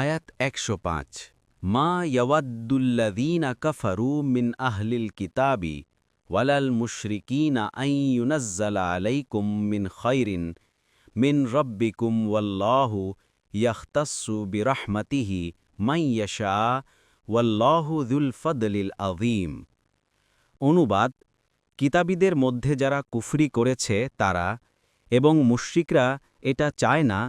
আয়াত একশো পাঁচ। মা ইয়াওয়াদ্দুল্লাযীনা কাফারু মিন আহলিল কিতাবি ওয়ালাল মুশরিকিনা আন ইউনাজ্জালা আলাইকুম মিন খৈরিন মিন রব্বিকুম ওয়াল্লাহু ইয়াখতাসসু বিরহমাতিহি মান ইয়াশা ওয়াল্লাহু যুল ফদলিল আযীম। অনুবাদ, কিতাবীদের মধ্যে যারা কুফরি করেছে তারা এবং মুশরিকরা এটা চায় না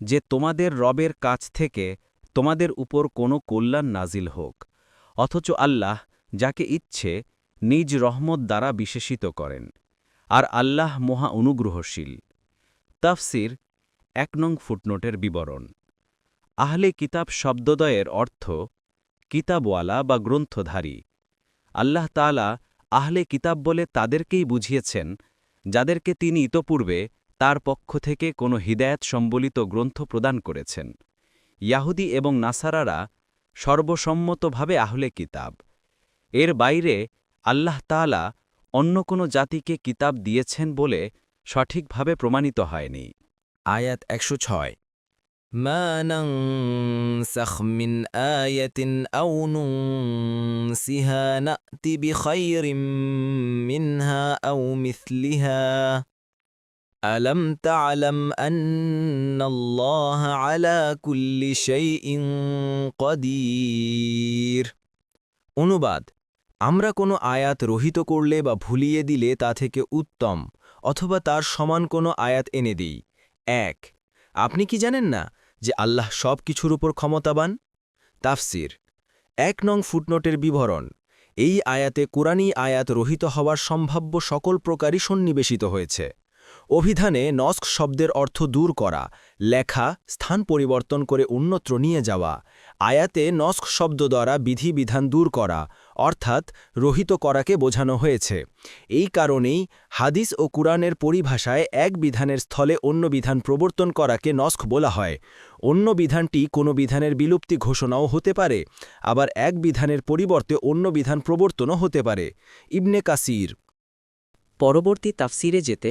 যে তোমাদের রবের কাছ থেকে তোমাদের উপর কোনো কল্যাণ নাজিল হোক, অথচ আল্লাহ যাকে ইচ্ছে নিজ রহমত দ্বারা বিশেষিত করেন, আর আল্লাহ মহা অনুগ্রহশীল। তাফসির এক নং ফুটনোটের বিবরণ। আহলে কিতাব শব্দদয়ের অর্থ কিতাবওয়ালা বা গ্রন্থধারী। আল্লাহ তাআলা আহলে কিতাব বলে তাদেরকেই বুঝিয়েছেন, যাদেরকে তিনি ইতপূর্বে তার পক্ষ থেকে কোনো হিদায়াত সম্বলিত গ্রন্থ প্রদান করেছেন। ইয়াহুদি এবং নাসারারা সর্বসম্মতভাবে আহলে কিতাব এর বাইরে আল্লাহ তাআলা অন্য কোনো জাতিকে কিতাব দিয়েছেন বলে সঠিকভাবে প্রমাণিত হয়নি আয়াত একশো ছয় ما ننسخ من آية أو ننسها نأت بخير منها أو مثلها ألم تعلم أن الله على كل شيء قدير অনুবাদ আমরা কোনো আয়াত রহিত করলে বা ভুলিয়ে দিলে তা থেকে উত্তম অথবা তার সমান কোনো আয়াত এনে দিই এক আপনি কি জানেন না যে আল্লাহ সব কিছুর উপর ক্ষমতাবান তাফসির এক নং ফুটনোটের বিবরণ এই আয়াতে কোরআনী আয়াত রহিত হওয়ার সম্ভাব্য সকল প্রকারই সন্নিবেশিত হয়েছে অভিধানে নস্ক শব্দের অর্থ দূর করা, লেখা, স্থান পরিবর্তন করে অন্যত্র নিয়ে যাওয়া, আয়াতে নস্ক শব্দ দ্বারা বিধিবিধান দূর করা, অর্থাৎ রহিত করাকে বোঝানো হয়েছে। এই কারণেই হাদিস ও কুরআনের পরিভাষায় এক বিধানের স্থলে অন্য বিধান প্রবর্তন করাকে নস্ক বলা হয়। অন্য বিধানটি কোনো বিধানের বিলুপ্তি ঘোষণাও হতে পারে, আবার এক বিধানের পরিবর্তে অন্য বিধান প্রবর্তনও হতে পারে। ইবনে কাসির। পরবর্তী তাফসিরে যেতে